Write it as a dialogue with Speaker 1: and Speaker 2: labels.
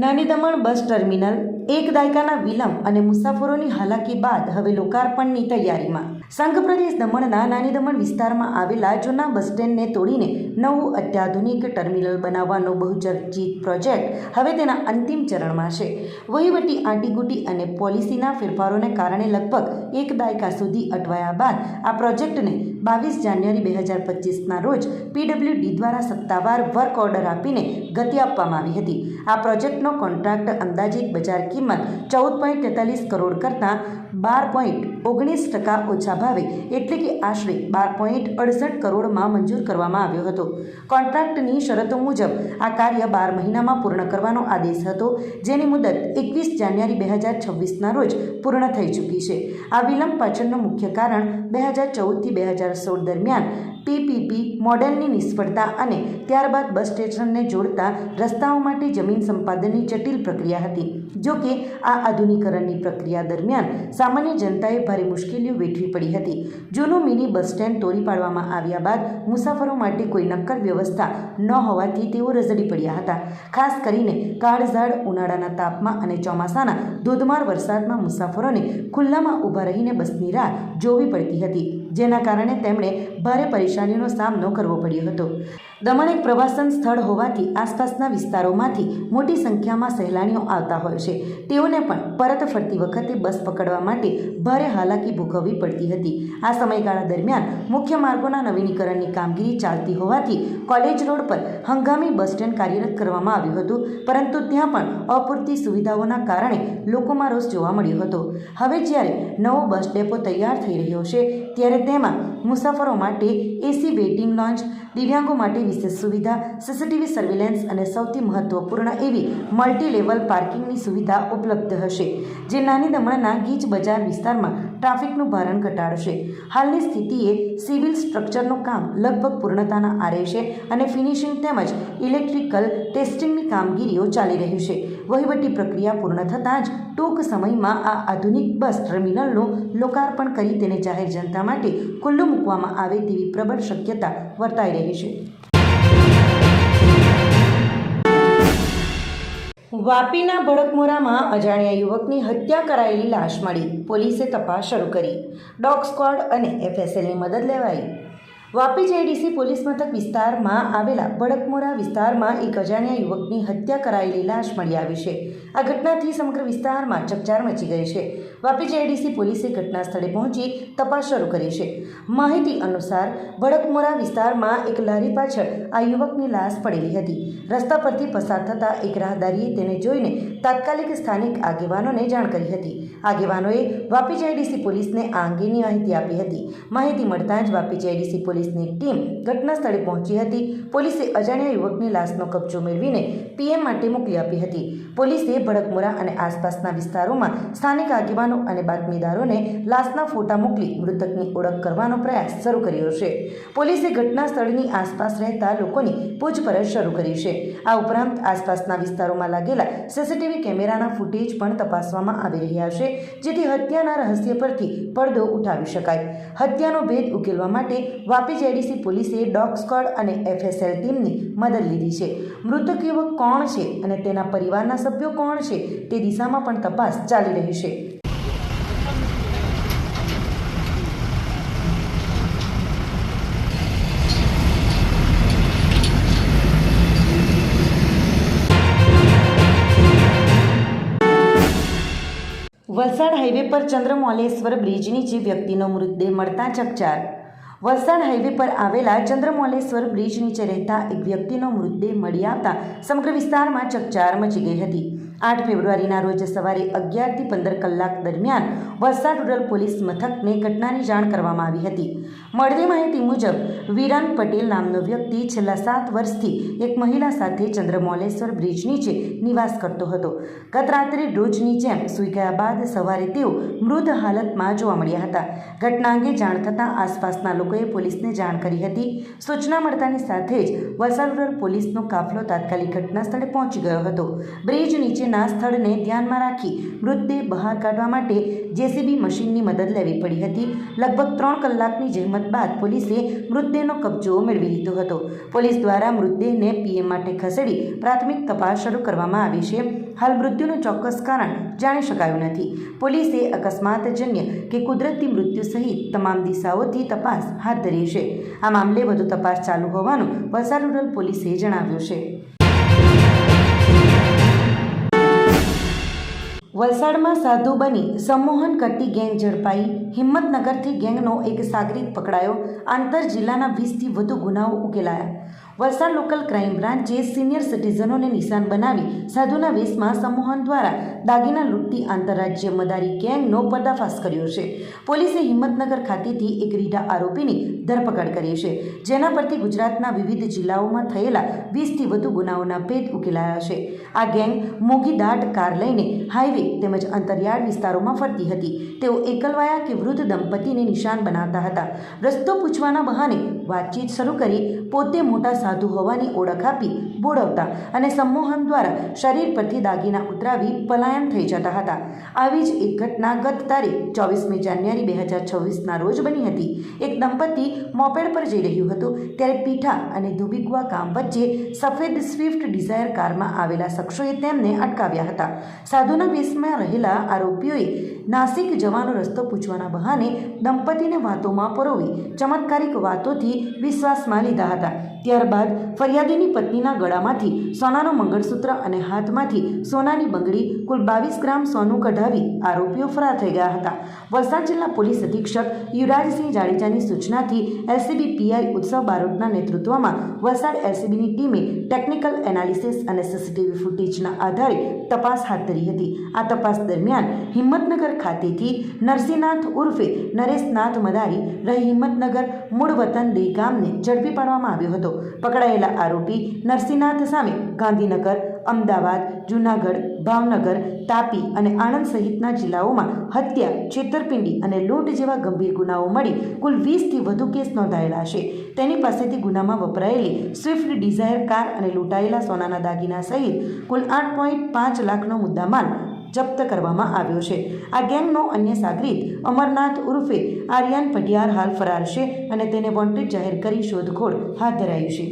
Speaker 1: નાની દમણ બસ ટર્મિનલ એક દાયકાના વિલંબ અને મુસાફરોની હાલાકી બાદ હવે લોકાર્પણની તૈયારીમાં. સંઘ પ્રદેશ દમણના નાની દમણ વિસ્તારમાં આવેલા જૂના બસ સ્ટેન્ડને તોડીને નવું અત્યાધુનિક ટર્મિનલ બનાવવાનો બહુચર્ચિત પ્રોજેક્ટ હવે તેના અંતિમ ચરણમાં છે. વહીવટી આંટીગુટી અને પોલિસીના ફેરફારોને કારણે લગભગ એક દાયકા સુધી અટવાયા બાદ આ પ્રોજેક્ટને બાવીસ જાન્યુઆરી બે હજાર પચીસના રોજ પીડબ્લ્યુડી દ્વારા સત્તાવાર વર્ક ઓર્ડર આપીને ગતિ આપવામાં આવી હતી. આ પ્રોજેક્ટનો કોન્ટ્રાક્ટ અંદાજિત બજાર કિંમત ચૌદ પોઈન્ટ તેતાલીસ કરોડ કરતાં બાર પોઈન્ટ ઓગણીસ ટકા ઓછા ભાવે એટલે કે આશરે બાર પોઈન્ટ અડસઠ કરોડમાં મંજૂર કરવામાં આવ્યો હતો. કોન્ટ્રાક્ટની શરતો મુજબ આ કાર્ય બાર મહિનામાં પૂર્ણ કરવાનો આદેશ હતો, જેની મુદત એકવીસ જાન્યુઆરી બે હજાર છવ્વીસના રોજ પૂર્ણ થઈ ચૂકી છે. આ વિલંબ પાછળનું મુખ્ય કારણ બે હજાર ચૌદથી બે હજાર સોળ દરમિયાન પીપીપી મોડેલની નિષ્ફળતા અને ત્યારબાદ બસ સ્ટેશનને જોડતા રસ્તાઓ માટે જમીન સંપાદનની જટિલ પ્રક્રિયા હતી. જો કે, આ આધુનિકરણની પ્રક્રિયા દરમિયાન સામાન્ય જનતાએ ભારે મુશ્કેલીઓ વેઠવી પડી હતી. જૂનું મિની બસ સ્ટેન્ડ તોડી પાડવામાં આવ્યા બાદ મુસાફરો માટે કોઈ નક્કર વ્યવસ્થા ન હોવાથી તેઓ રઝળી પડ્યા હતા. ખાસ કરીને કાળઝાળ, ઉનાળાના તાપમાં અને ચોમાસાના ધોધમાર વરસાદમાં મુસાફરોને ખુલ્લામાં ઊભા રહીને બસની રાહ જોવી પડતી હતી. જેના કારણે તેમણે ભારે પરેશાનીનો સામનો કરવો પડ્યો હતો. દમણ એક પ્રવાસન સ્થળ હોવાથી આસપાસના વિસ્તારોમાંથી મોટી સંખ્યામાં સહેલાણીઓ આવતા હોય છે. તેઓને પણ પરત ફરતી વખતે બસ પકડવા માટે ભારે હાલાકી ભોગવવી પડતી હતી. આ સમયગાળા દરમિયાન મુખ્ય માર્ગોના નવીનીકરણની કામગીરી ચાલતી હોવાથી કોલેજ રોડ પર હંગામી બસ સ્ટેન્ડ કાર્યરત કરવામાં આવ્યું હતું, પરંતુ ત્યાં પણ અપૂરતી સુવિધાઓના કારણે લોકોમાં રોષ જોવા મળ્યો હતો. હવે જ્યારે નવો બસ ડેપો તૈયાર થઈ રહ્યો છે, ત્યારે તેમાં મુસાફરો માટે એસી વેઇટિંગ લોન્ચ દિવ્યાંગો માટે વિશેષ સુવિધા સીસીટીવી સર્વેલન્સ અને સૌથી મહત્વપૂર્ણ એવી મલ્ટી લેવલ પાર્કિંગની સુવિધા ઉપલબ્ધ હશે, જે નાની દમણના ગીચ બજાર વિસ્તારમાં ટ્રાફિકનું ભારણ ઘટાડશે. હાલની સ્થિતિએ સિવિલ સ્ટ્રક્ચરનું કામ લગભગ પૂર્ણતાના આરે છે અને ફિનિશિંગ તેમજ ઇલેક્ટ્રિકલ ટેસ્ટિંગની કામગીરીઓ ચાલી રહી છે. વહીવટી પ્રક્રિયા પૂર્ણ થતાં જ ટૂંક સમયમાં આ આધુનિક બસ ટર્મિનલનું લોકાર્પણ કરી તેને જાહેર જનતા માટે ખુલ્લું મૂકવામાં આવે તેવી પ્રબળ શક્યતા વર્તાઈ રહી છે. વાપીના ભડકમોરામાં અજાણ્યા યુવકની હત્યા કરાયેલી લાશ મળી. પોલીસે તપાસ શરૂ કરી. ડોગ સ્ક્વોડ અને એફએસએલની મદદ લેવાઈ. વાપી જેડીસી પોલીસ મથક વિસ્તારમાં આવેલા ભડકમોરા વિસ્તારમાં એક અજાણ્યા યુવકની હત્યા કરાયેલી લાશ મળી આવી છે. આ ઘટનાથી સમગ્ર વિસ્તારમાં ચકચાર મચી ગઈ છે. વાપી જેડીસી પોલીસે ઘટના સ્થળે પહોંચી તપાસ શરૂ કરી છે. માહિતી અનુસાર ભડકમોરા વિસ્તારમાં એક લારી પાછળ આ યુવકની લાશ પડેલી હતી. રસ્તા પરથી પસાર થતા એક રાહદારીએ તેને જોઈને તાત્કાલિક સ્થાનિક આગેવાનોને જાણ કરી હતી. આગેવાનોએ વાપી જેડીસી પોલીસને આ અંગેની માહિતી આપી હતી. માહિતી મળતાં જ વાપી જેડીસી પોલીસની ટીમ ઘટના પહોંચી હતી. પોલીસે અજાણ્યા યુવકની લાશનો કબજો મેળવીને પીએમ માટે મોકલી આપી હતી. પોલીસે ભડકમોરા અને આસપાસના વિસ્તારોમાં સ્થાનિક આગેવાનો અને બાતમીદારોને લાશના ફોટા મોકલી મૃતકની ઓળખ કરવાનો પ્રયાસ શરૂ કર્યો છે. પોલીસે ઘટના સ્થળની આસપાસ રહેતા લોકોની પૂછપરછ શરૂ કરી છે. આ ઉપરાંત આસપાસના વિસ્તારોમાં લાગેલા સીસીટીવી કેમેરાના ફૂટેજ પણ તપાસવામાં આવી રહ્યા છે, જેથી હત્યાના રહસ્ય પરથી પડદો ઉઠાવી શકાય. હત્યાનો ભેદ ઉકેલવા માટે વાપી જેડીસી પોલીસે ડોગ સ્કોડ અને એફએસએલ ટીમની મદદ લીધી છે. મૃતક યુવક કોણ છે અને તેના પરિવારના સભ્યો કોણ છે તે દિશામાં પણ તપાસ ચાલી રહી છે. વલસાડ હાઈવે પર ચંદ્રમૌલેશ્વર બ્રિજ નીચે વ્યક્તિનો મૃતદેહ મળતા ચકચાર વલસાડ હાઈવે પર આવેલા ચંદ્રમૌલેશ્વર બ્રિજ નીચે રહેતા એક વ્યક્તિનો મૃતદેહ મળી આવતા સમગ્ર વિસ્તારમાં ચકચાર મચી ગઈ હતી. આઠ ફેબ્રુઆરીના રોજ સવારે અગિયારથી પંદર કલાક દરમિયાન વલસાડ રૂરલ પોલીસ મથકને ઘટનાની જાણ કરવામાં આવી હતી. મળતી માહિતી મુજબ, વિરાન પટેલ નામનો વ્યક્તિ છેલ્લા સાત વર્ષથી એક મહિલા સાથે ચંદ્રમૌલેશ્વર બ્રિજ નીચે નિવાસ કરતો હતો. ગત રાત્રે રોજની જેમ સૂઈ ગયા બાદ સવારે તેઓ મૃત હાલતમાં જોવા મળ્યા હતા. ઘટના અંગે જાણ થતાં આસપાસના લોકોએ પોલીસને જાણ કરી હતી. સૂચના મળતાની સાથે જ વલસાડ રૂરલ પોલીસનો કાફલો તાત્કાલિક ઘટના સ્થળે પહોંચી ગયો હતો. બ્રિજ નીચેના સ્થળને ધ્યાનમાં રાખી મૃતદેહ બહાર કાઢવા માટે જેસીબી મશીનની મદદ લેવી પડી હતી. લગભગ ત્રણ કલાકની જહેમત બાદ પોલીસે મૃતદેહનો કબજો મેળવી લીધો હતો. પોલીસ દ્વારા મૃતદેહને પીએમ માટે ખસેડી પ્રાથમિક તપાસ શરૂ કરવામાં આવી છે. હાલ મૃત્યુનું ચોક્કસ કારણ જાણી શકાયું નથી. પોલીસે અકસ્માતજન્ય કે કુદરતી મૃત્યુ સહિત તમામ દિશાઓથી તપાસ હાથ ધરી છે. આ મામલે વધુ તપાસ ચાલુ હોવાનું વલસાડ રૂરલ પોલીસે જણાવ્યું છે. વલસાડમાં સાધુ બની સંમોહન કરતી ગેંગ ઝડપાઈ. હિંમતનગરથી ગેંગનો એક સાગરીત પકડાયો. આંતર જિલ્લાના વીસથી વધુ ગુનાઓ ઉકેલાયા. વલસાડ લોકલ ક્રાઇમ બ્રાન્ચે સિનિયર સિટીઝનોને નિશાન બનાવી સાધુના વેશમાં સંમોહન દ્વારા દાગીના લૂંટતી આંતરરાજ્ય મદારી ગેંગનો પર્દાફાશ કર્યો છે. પોલીસે હિંમતનગર ખાતેથી એક રીઢા આરોપીની ધરપકડ કરી છે, જેના પરથી ગુજરાતના વિવિધ જિલ્લાઓમાં થયેલા વીસથી વધુ ગુનાઓના ભેદ ઉકેલાયા છે. આ ગેંગ મોગી દાટ કાર લઈને હાઈવે તેમજ અંતરિયાળ વિસ્તારોમાં ફરતી હતી. તેઓ એકલવાયા કે વૃદ્ધ દંપતીને નિશાન બનાવતા હતા? રસ્તો પૂછવાના બહાને વાતચીત શરૂ કરી પોતે મોટા સાધુ હોવાની ઓળખ આપી બોળવતા અને સંમોહન દ્વારા શરીર પરથી દાગીના ઉતરાવી પલાયન થઈ જતા હતા. આવી જ એક ઘટના ગત તારીખ ચોવીસમી જાન્યુઆરી બે હજાર છવ્વીસના રોજ બની હતી. એક દંપતી મોપેડ પર જઈ રહ્યું હતું, ત્યારે પીઠા અને ધુબીકુવા ગામ વચ્ચે સફેદ સ્વિફ્ટ ડિઝાયર કારમાં આવેલા શખ્સોએ તેમને અટકાવ્યા હતા. સાધુના વેશમાં રહેલા આરોપીઓએ નાસિક જવાનો રસ્તો પૂછવાના બહાને દંપતીને વાતોમાં પરોવી ચમત્કારિક વાતોથી વિશ્વાસમાં લીધા હતા. ત્યારબાદ ફરિયાદીની પત્નીના ગળામાંથી સોનાનું મંગળસૂત્ર અને હાથમાંથી સોનાની બંગડી કુલ બાવીસ ગ્રામ સોનું કઢાવી આરોપીઓ ફરાર થઈ ગયા હતા. વલસાડ જિલ્લા પોલીસ અધિક્ષક યુવરાજસિંહ જાડેજાની સૂચનાથી એલસીબી પીઆઈ ઉત્સવ બારોટના નેતૃત્વમાં વલસાડ એલસીબીની ટીમે ટેકનિકલ એનાલિસિસ અને સીસીટીવી ફૂટેજના આધારે તપાસ હાથ ધરી હતી. આ તપાસ દરમિયાન હિંમતનગર ખાતેથી નરસિંહનાથ ઉર્ફે નરેશનાથ મદારી રહી હિંમતનગર મૂળ વતન દે ગામને ઝડપી પાડવામાં આવ્યો હતો. પકડાયેલા આરોપી નરસિંહનાથ સામે ગાંધીનગર, અમદાવાદ, જૂનાગઢ, ભાવનગર, તાપી અને આણંદ સહિતના જિલ્લાઓમાં હત્યા, છેતરપિંડી અને લૂંટ જેવા ગંભીર ગુનાઓ મળી કુલ વીસથી વધુ કેસ નોંધાયેલા છે. તેની પાસેથી ગુનામાં વપરાયેલી સ્વિફ્ટ ડિઝાયર કાર અને લૂંટાયેલા સોનાના દાગીના સહિત કુલ આઠ પોઈન્ટ પાંચ લાખનો મુદ્દામાલ જપ્ત કરવામાં આવ્યો છે. આ ગેંગનો અન્ય સાગરીત અમરનાથ ઉર્ફે આર્યન પઢિયાર હાલ ફરાર છે અને તેને વોન્ટેડ જાહેર કરી શોધખોળ હાથ ધરાઈ છે.